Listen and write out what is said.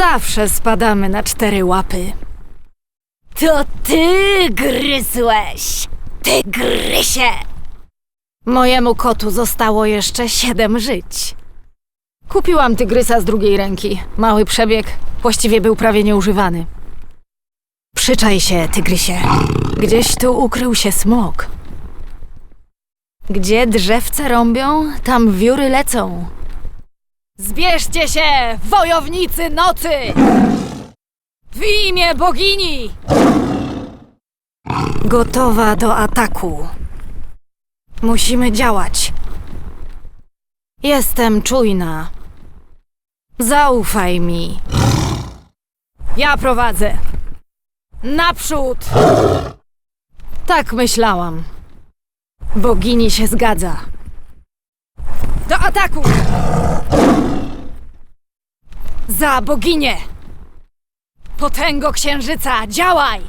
Zawsze spadamy na cztery łapy. To ty gryzłeś! Ty grysie! Mojemu kotu zostało jeszcze siedem żyć. Kupiłam tygrysa z drugiej ręki. Mały przebieg, właściwie był prawie nieużywany. Przyczaj się, tygrysie. Gdzieś tu ukrył się smok. Gdzie drzewce rąbią, tam wióry lecą. Zbierzcie się, wojownicy nocy! W imię bogini! Gotowa do ataku. Musimy działać. Jestem czujna. Zaufaj mi. Ja prowadzę. Naprzód! Tak myślałam. Bogini się zgadza. Do ataku! Za boginię! Potęgo księżyca, działaj!